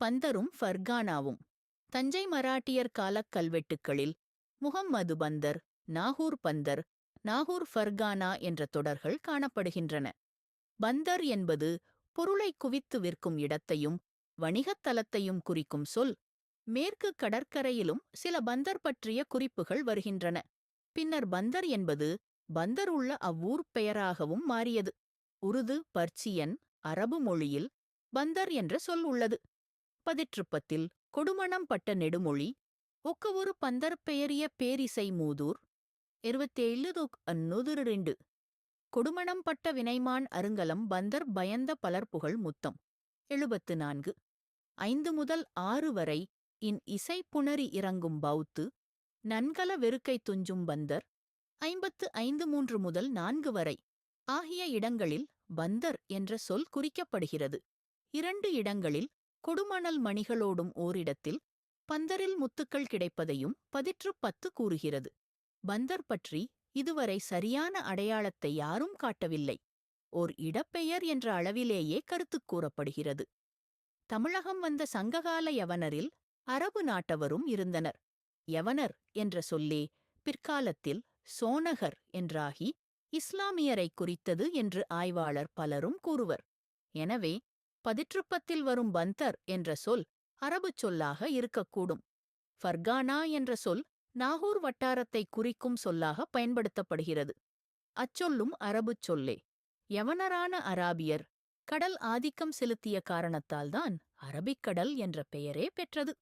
பந்தரும் ஃபர்கானாவும். தஞ்சை மராட்டியர் காலக் கல்வெட்டுக்களில் முகம்மது பந்தர் நாகூர் பந்தர் நாகூர் ஃபர்கானா என்ற தொடர்கள் காணப்படுகின்றன. பந்தர் என்பது பொருளை குவித்து விற்கும் இடத்தையும் வணிகத் தலத்தையும் குறிக்கும் சொல். மேற்கு கடற்கரையிலும் சில பந்தர் பற்றிய குறிப்புகள் வருகின்றன. பின்னர் பந்தர் என்பது பந்தர் உள்ள அவ்வூர் பெயராகவும் மாறியது. உருது பர்ச்சியன் அரபு மொழியில் பந்தர் என்ற சொல் உள்ளது. பதிற்றுப்பத்தில் கொடுமணம் பட்ட நெடுமொழி ஒக்க ஒரு பந்தர் பெயரிய பேரிசை மூதூர் இருபத்தேழு அந்நுதுரு ரெண்டு. கொடுமணம் பட்ட வினைமான் அருங்கலம் பந்தர் பயந்த பலர்புகழ் முத்தம். எழுபத்து நான்கு ஐந்து முதல் ஆறு வரை இன் இசை புணரி இறங்கும் பௌத்து நன்கல வெறுக்கை துஞ்சும் பந்தர் ஐம்பத்து ஐந்து மூன்று முதல் நான்கு வரை. ஆகிய இடங்களில் பந்தர் என்ற சொல் குறிக்கப்படுகிறது. இரண்டு இடங்களில் கொடுமணல் மணிகளோடும் ஓரிடத்தில் பந்தரில் முத்துக்கள் கிடைப்பதையும் பதிற்று பத்து கூறுகிறது. பந்தர் பற்றி இதுவரை சரியான அடையாளத்தை யாரும் காட்டவில்லை. ஓர் இடப்பெயர் என்ற அளவிலேயே கருத்துக் கூறப்படுகிறது. தமிழகம் வந்த சங்ககால யவனரில் அரபு நாட்டவரும் இருந்தனர். யவனர் என்ற சொல்லே பிற்காலத்தில் சோனகர் என்றாகி இஸ்லாமியரை குறித்தது என்று ஆய்வாளர் பலரும் கூறுவர். எனவே பதிற்றுப்பத்தில் வரும் பந்தர் என்ற சொல் அரபுச் சொல்லாக இருக்கக்கூடும். ஃபர்கானா என்ற சொல் நாகூர் வட்டாரத்தை குறிக்கும் சொல்லாக பயன்படுத்தப்படுகிறது. அச்சொல்லும் அரபுச் சொல்லே யவனரான அராபியர் கடல் ஆதிக்கம் செலுத்திய காரணத்தால்தான் அரபிக்கடல் என்ற பெயரே பெற்றது.